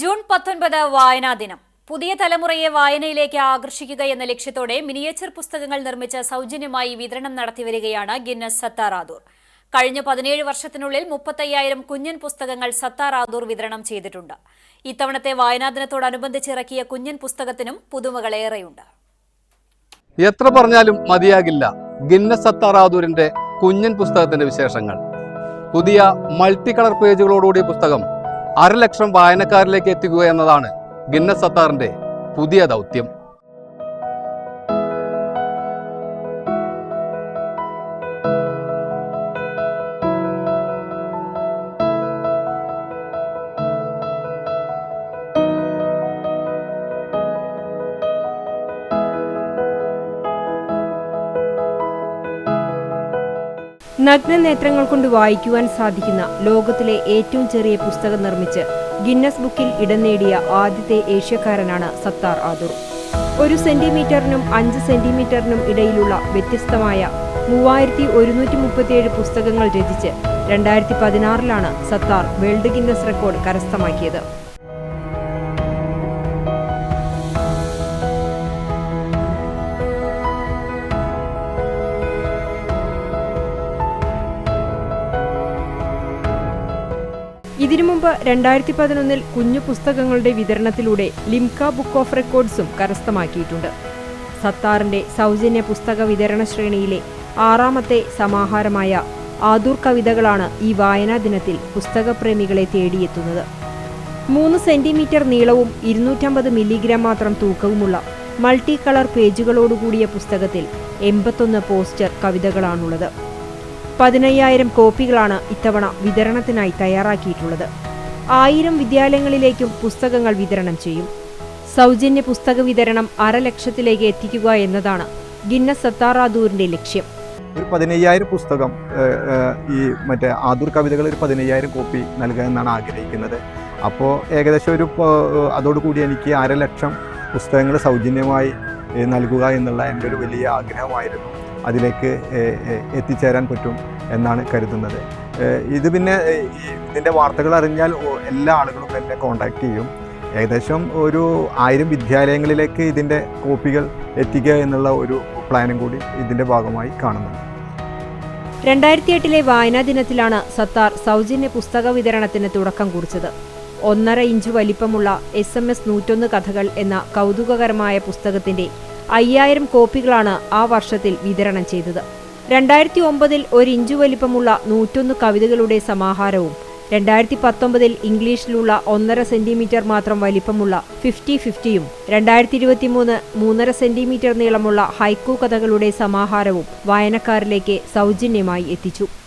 June പത്തൊൻപത് വായനാ ദിനം. പുതിയ തലമുറയെ വായനയിലേക്ക് ആകർഷിക്കുക എന്ന ലക്ഷ്യത്തോടെ മിനിയേച്ചർ പുസ്തകങ്ങൾ നിർമ്മിച്ച് സൗജന്യമായി വിതരണം നടത്തിവരികയാണ് ഗിന്നസ് സത്താറാദൂർ കഴിഞ്ഞ പതിനേഴ് വർഷത്തിനുള്ളിൽ മുപ്പത്തയ്യായിരം കുഞ്ഞൻ പുസ്തകങ്ങൾ സത്താറാദൂർ വിതരണം ചെയ്തിട്ടുണ്ട്. ഇത്തവണത്തെ വായനാ ദിനത്തോടനുബന്ധിച്ച് ഇറക്കിയ കുഞ്ഞൻ പുസ്തകത്തിനും പുതുമകളേറെയുണ്ട് എത്ര പറഞ്ഞാലും മതിയാകില്ല ഗിന്നസ് സത്താറാദൂരിന്റെ കുഞ്ഞൻ പുസ്തകത്തിന്റെ വിശേഷങ്ങൾ. പുതിയ മൾട്ടി കളർ പേജുകളോടുകൂടിയ പുസ്തകം അരലക്ഷം വായനക്കാരിലേക്ക് എത്തിക്കുക എന്നതാണ് ഗിന്നസ് സത്താറിന്റെ പുതിയ ദൗത്യം. നഗ്നനേത്രങ്ങൾ കൊണ്ട് വായിക്കുവാൻ സാധിക്കുന്ന ലോകത്തിലെ ഏറ്റവും ചെറിയ പുസ്തകം നിർമ്മിച്ച് ഗിന്നസ് ബുക്കിൽ ഇടം നേടിയ ആദ്യത്തെ ഏഷ്യക്കാരനാണ് സത്താർ ആദൂർ. ഒരു സെന്റിമീറ്ററിനും അഞ്ച് സെന്റിമീറ്ററിനും ഇടയിലുള്ള വ്യത്യസ്തമായ മൂവായിരത്തി ഒരുന്നൂറ്റി മുപ്പത്തിയേഴ് പുസ്തകങ്ങൾ രചിച്ച് രണ്ടായിരത്തി പതിനാറിലാണ് സത്താർ വേൾഡ് ഗിന്നസ് റെക്കോർഡ് കരസ്ഥമാക്കിയത്. ഇതിനു മുമ്പ് രണ്ടായിരത്തി പതിനൊന്നിൽ കുഞ്ഞു പുസ്തകങ്ങളുടെ വിതരണത്തിലൂടെ ലിംക ബുക്ക് ഓഫ് റെക്കോർഡ്സും കരസ്ഥമാക്കിയിട്ടുണ്ട്. സത്താറിന്റെ സൗജന്യ പുസ്തക വിതരണ ശ്രേണിയിലെ ആറാമത്തെ സമാഹാരമായ ആദൂർ കവിതകളാണ് ഈ വായനാ ദിനത്തിൽ പുസ്തകപ്രേമികളെ തേടിയെത്തുന്നത്. മൂന്ന് സെന്റിമീറ്റർ നീളവും ഇരുന്നൂറ്റമ്പത് മില്ലിഗ്രാം മാത്രം തൂക്കവുമുള്ള മൾട്ടി കളർ പേജുകളോടുകൂടിയ പുസ്തകത്തിൽ എൺപത്തൊന്ന് പോസ്റ്റർ കവിതകളാണുള്ളത്. പതിനയ്യായിരം കോപ്പികളാണ് ഇത്തവണ വിതരണത്തിനായി തയ്യാറാക്കിയിട്ടുള്ളത്. ആയിരം വിദ്യാലയങ്ങളിലേക്കും പുസ്തകങ്ങൾ വിതരണം ചെയ്യും. സൗജന്യ പുസ്തക വിതരണം അരലക്ഷത്തിലേക്ക് എത്തിക്കുക എന്നതാണ് ഗിന്നസ് സത്താറാദൂറിന്റെ ലക്ഷ്യം. ഒരു പതിനയ്യായിരം പുസ്തകം ഈ മറ്റേ ആദൂർ കവിതകൾ ഒരു പതിനയ്യായിരം കോപ്പി നൽകുക എന്നാണ് ആഗ്രഹിക്കുന്നത്. അപ്പോൾ ഏകദേശം ഒരു അതോടുകൂടി എനിക്ക് അര ലക്ഷം പുസ്തകങ്ങൾ സൗജന്യമായി നൽകുക എന്നുള്ള എന്റെ ഒരു വലിയ ആഗ്രഹമായിരുന്നു. അതിലേക്ക് എത്തിച്ചേരാൻ പറ്റും എന്നാണ് കരുതുന്നത്. ഇത് പിന്നെ ഇതിന്റെ വാർത്തകൾ അറിഞ്ഞാൽ എല്ലാ ആളുകളും എന്നെ കോണ്ടാക്ട് ചെയ്യും. ഏകദേശം ഒരു ആയിരം വിദ്യാലയങ്ങളിലേക്ക് ഇതിന്റെ കോപ്പികൾ എത്തിക്കുക എന്നുള്ള ഒരു പ്ലാനും കൂടി ഇതിന്റെ ഭാഗമായി കാണുന്നു രണ്ടായിരത്തി എട്ടിലെ വായനാ ദിനത്തിലാണ് സത്താർ സൗജന്യ പുസ്തക വിതരണത്തിന് തുടക്കം കുറിച്ചത്. ഒന്നര ഇഞ്ച് വലിപ്പമുള്ള എസ് എം എസ് നൂറ്റൊന്ന് കഥകൾ എന്ന കൗതുകകരമായ പുസ്തകത്തിന്റെ അയ്യായിരം കോപ്പികളാണ് ആ വർഷത്തിൽ വിതരണം ചെയ്തത്. രണ്ടായിരത്തി ഒമ്പതിൽ ഒരു ഇഞ്ചു വലിപ്പമുള്ള നൂറ്റൊന്ന് കവിതകളുടെ സമാഹാരവും രണ്ടായിരത്തി പത്തൊമ്പതിൽ ഇംഗ്ലീഷിലുള്ള ഒന്നര സെന്റിമീറ്റർ മാത്രം വലിപ്പമുള്ള ഫിഫ്റ്റി ഫിഫ്റ്റിയും രണ്ടായിരത്തി ഇരുപത്തി മൂന്ന് മൂന്നര സെന്റിമീറ്റർ നീളമുള്ള ഹൈക്കു കഥകളുടെ സമാഹാരവും വായനക്കാരിലേക്ക് സൗജന്യമായി എത്തിച്ചു.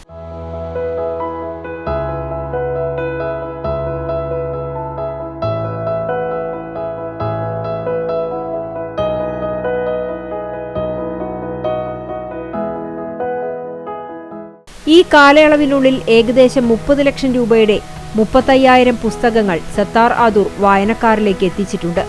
ഈ കാലയളവിനുള്ളിൽ ഏകദേശം മുപ്പത് ലക്ഷം രൂപയുടെ മുപ്പത്തയ്യായിരം പുസ്തകങ്ങൾ സത്താർ ആദൂർ വായനക്കാരിലേക്ക് എത്തിച്ചിട്ടുണ്ട്.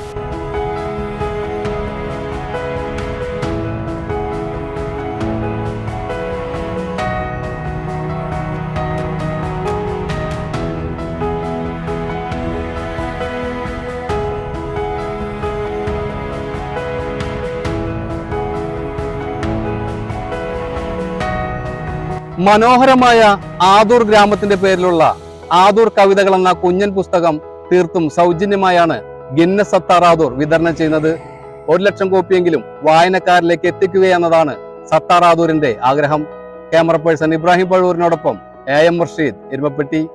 മനോഹരമായ ആദൂർ ഗ്രാമത്തിന്റെ പേരിലുള്ള ആദൂർ കവിതകൾ എന്ന കുഞ്ഞൻ പുസ്തകം തീർത്തും സൗജന്യമായാണ് ഗിന്നസ് സത്താർ ആദൂർ വിതരണം ചെയ്യുന്നത്. ഒരു ലക്ഷം കോപ്പിയെങ്കിലും വായനക്കാരിലേക്ക് എത്തിക്കുക എന്നതാണ് സത്താർ ആദൂരിന്റെ ആഗ്രഹം. ക്യാമറ പേഴ്സൺ ഇബ്രാഹിം പഴൂരിനോടൊപ്പം എ എം മുർഷീദ് എരുമപ്പെട്ടി.